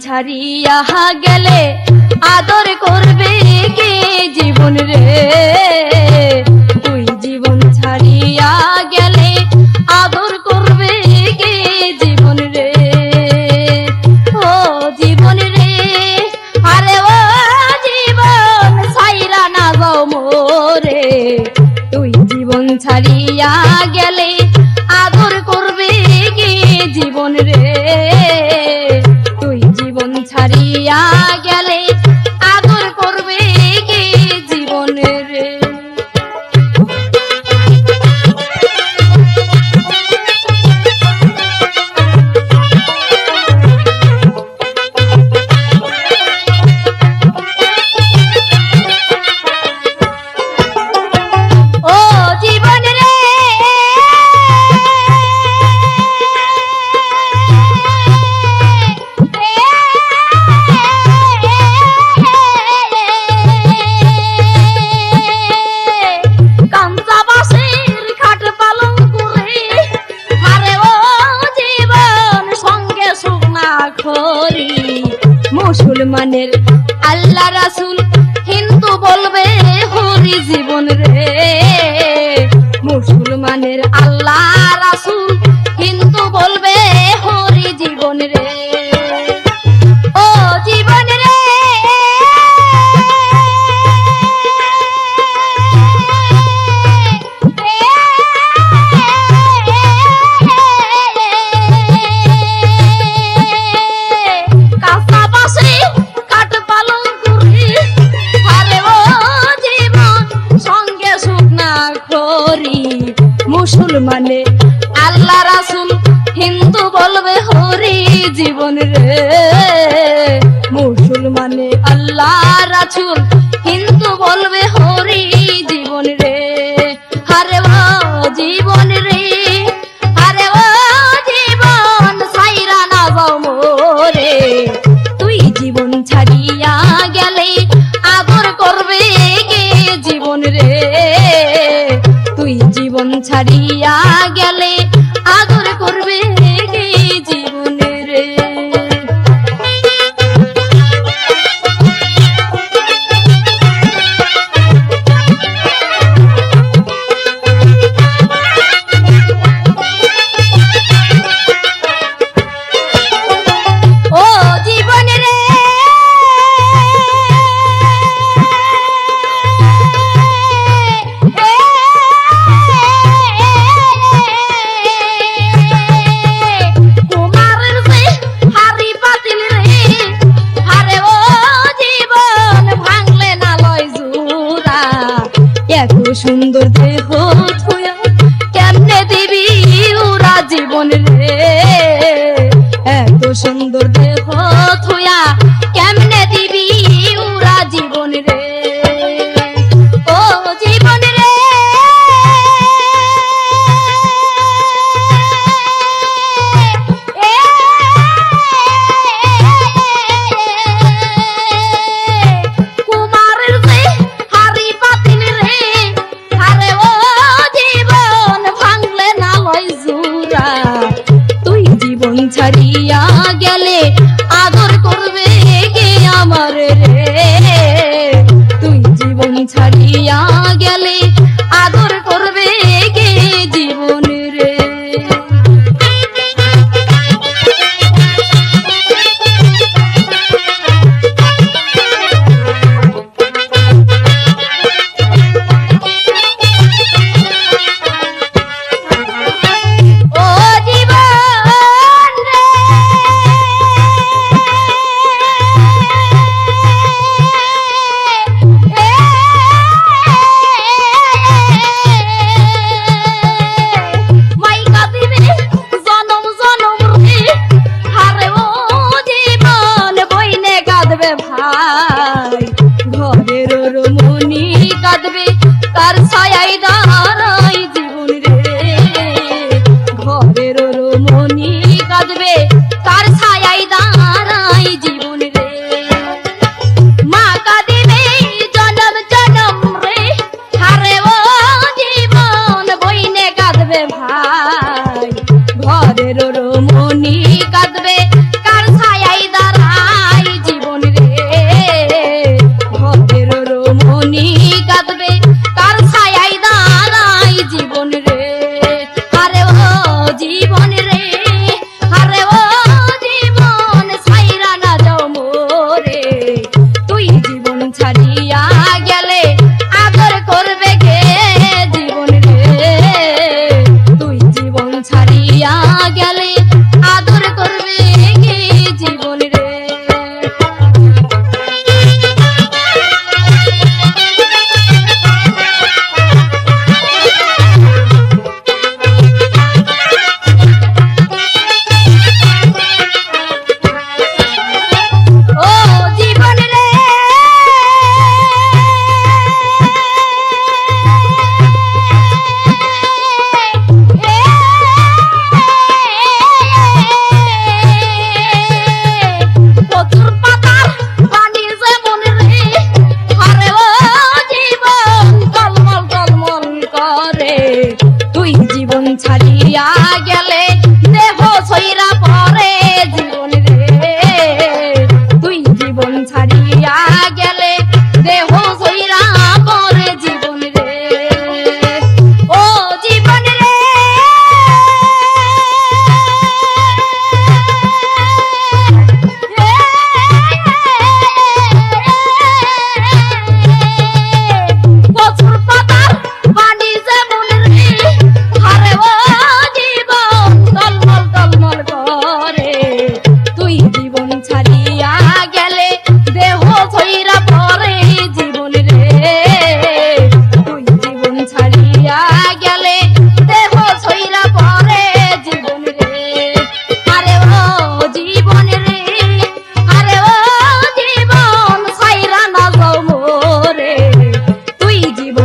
ছাড়িয়া গেলে আদর করবে কে জীবন রে? তুই জীবন ছাড়িয়া গেলে আদর করবে কে জীবন রে? ও জীবন রে, আরে ও জীবন সাইরা না গো মোরে। তুই জীবন ছাড়িয়া গেলে মুসলমানের আল্লাহ রাসুল হিন্দু বলবে হরি জীবন রে। মানে আল্লাহ রাসুল হিন্দু বলবে, হরি জীবন রে। মুসলমানে আল্লাহ রাসুল হিন্দু বলবে, হরি জীবন রে। হরে ভাজি ছাড়িয়া গেলে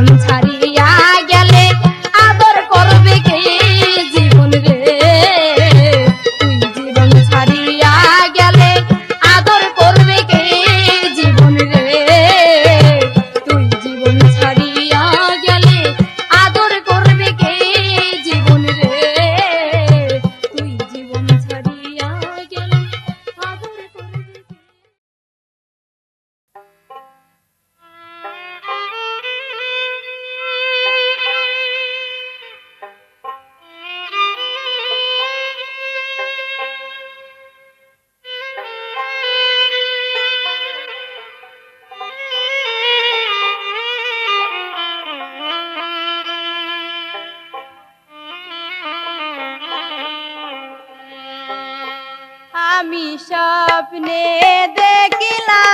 জীবন ছাড়ি আমি স্বপ্নে দেখিলাম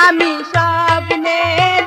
আমি স্বপ্নের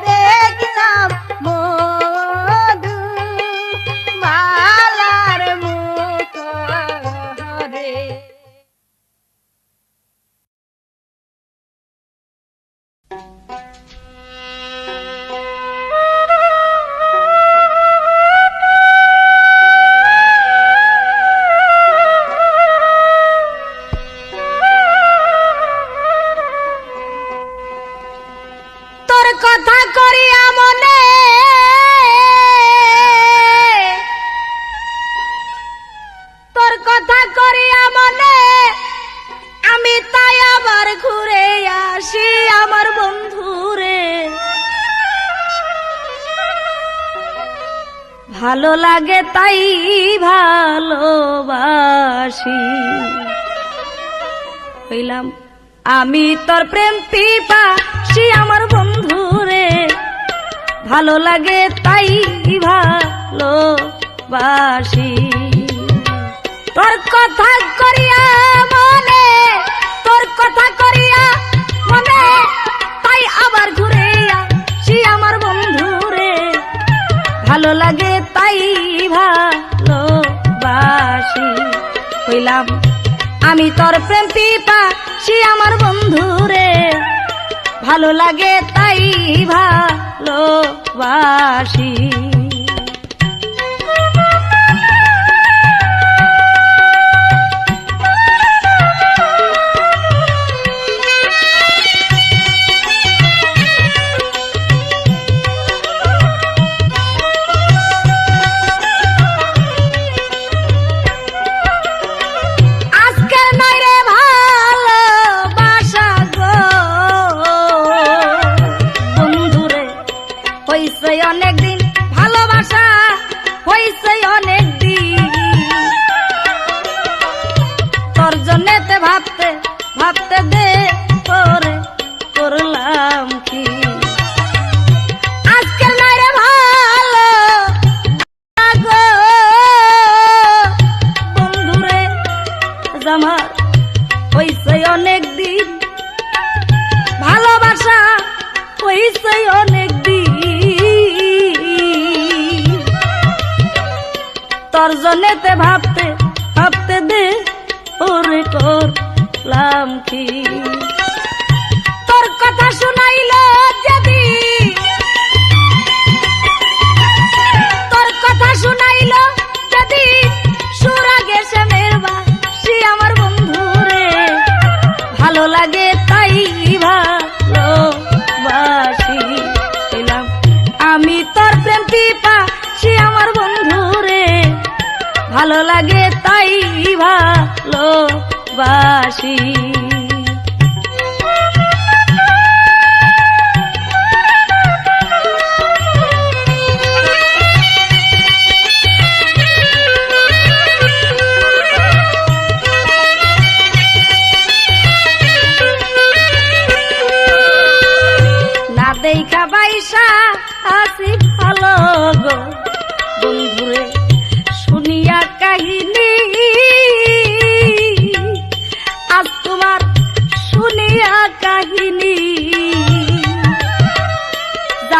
ভালো লাগে তাই ভালোবাসি। হইলাম আমি তোর প্রেম পিপা সে আমার বন্ধু রে ভালো লাগে তাই ভালোবাসি। তোর কথা করিয়া মনে, তোর কথা করিয়া মনে হইলাম। আমি তোর প্রেম পিপা সে আমার বন্ধু রে। ভালো লাগে তাই ভালোবাসি। see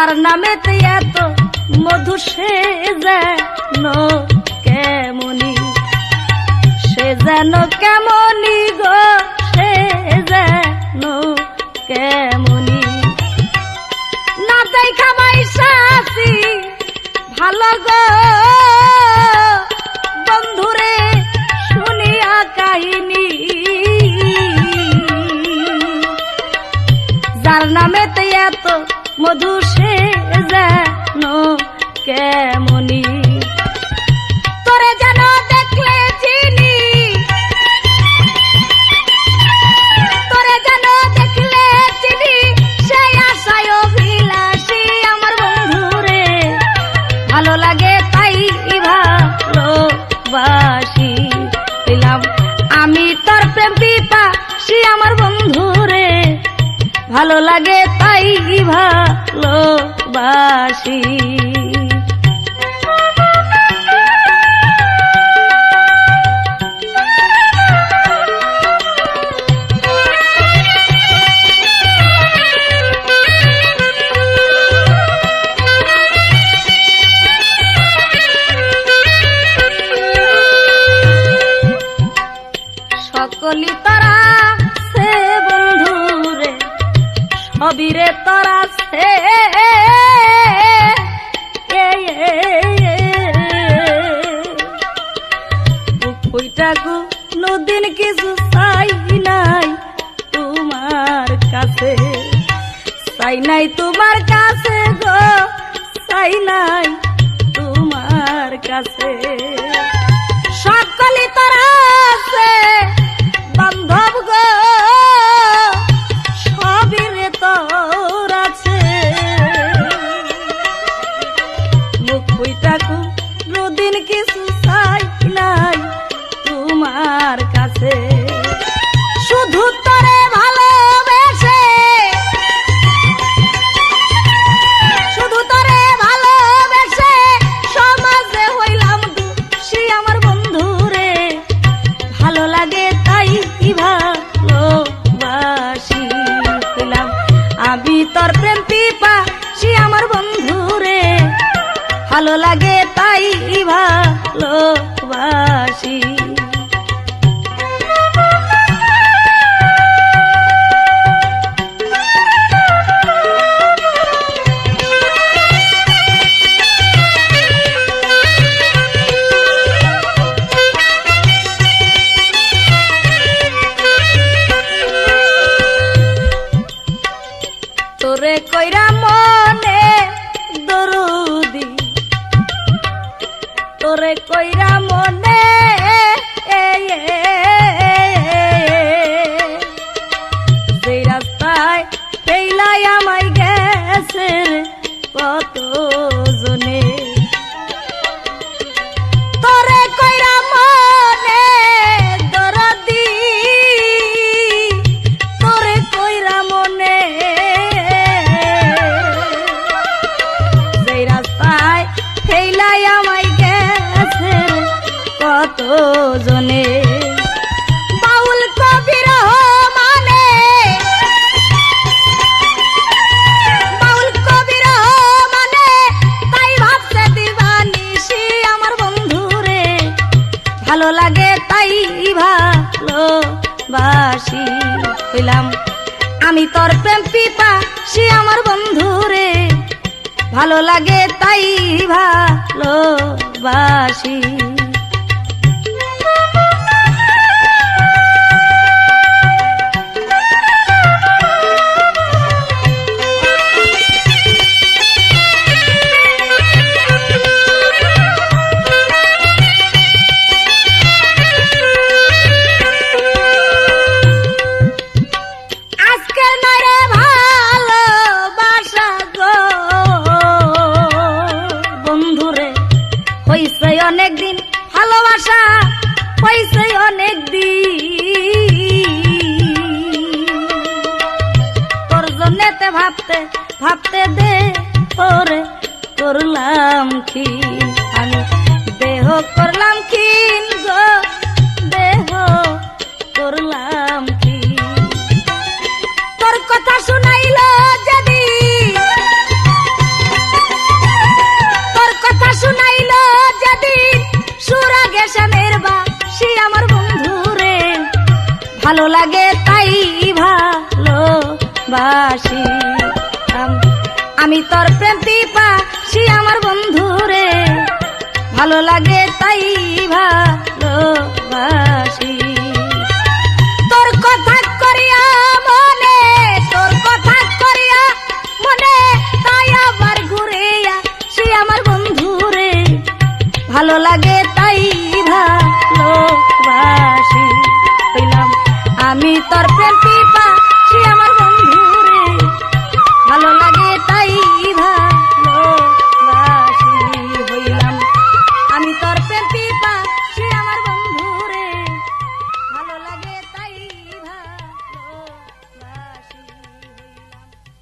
তার নামেতে এত মধু সে যেন কেমনি? সে যেন কেমনি গো সে যেন কেমনি? না দেখা মাইশা আছি, ভালো গো। বন্ধুরে, শুনিয়া কাহিনী। যার নামেতে এত মধু সে জানো কেমনি সবিরে তোরা সে ওইটাকু নদিন কিছু চাই নাই তোমার কাছে। চাই নাই তোমার কাছে গো, চাই নাই তোমার কাছে। সকলি তোরা আছে বান্ধব তোরে কইরা মনে দরুদি। তোরে কইরা মনে সেই রাস্তায় পেইলাই আমায় গেছে কত আমি তোর প্রেম পিপা সে আমার বন্ধু রে। ভালো লাগে তাই ভালোবাসি। আমি তোর প্রেম পিপা, সে আমার বন্ধু রে। ভালো লাগে তাই ভালোবাসি। তোর কথা করিয়া মনে, তোর কথা করিয়া মনে, তাই আবার ঘুরিয়া সে আমার বন্ধু রে। ভালো লাগে তাই ভালোবাসি। আমি তোর প্রেম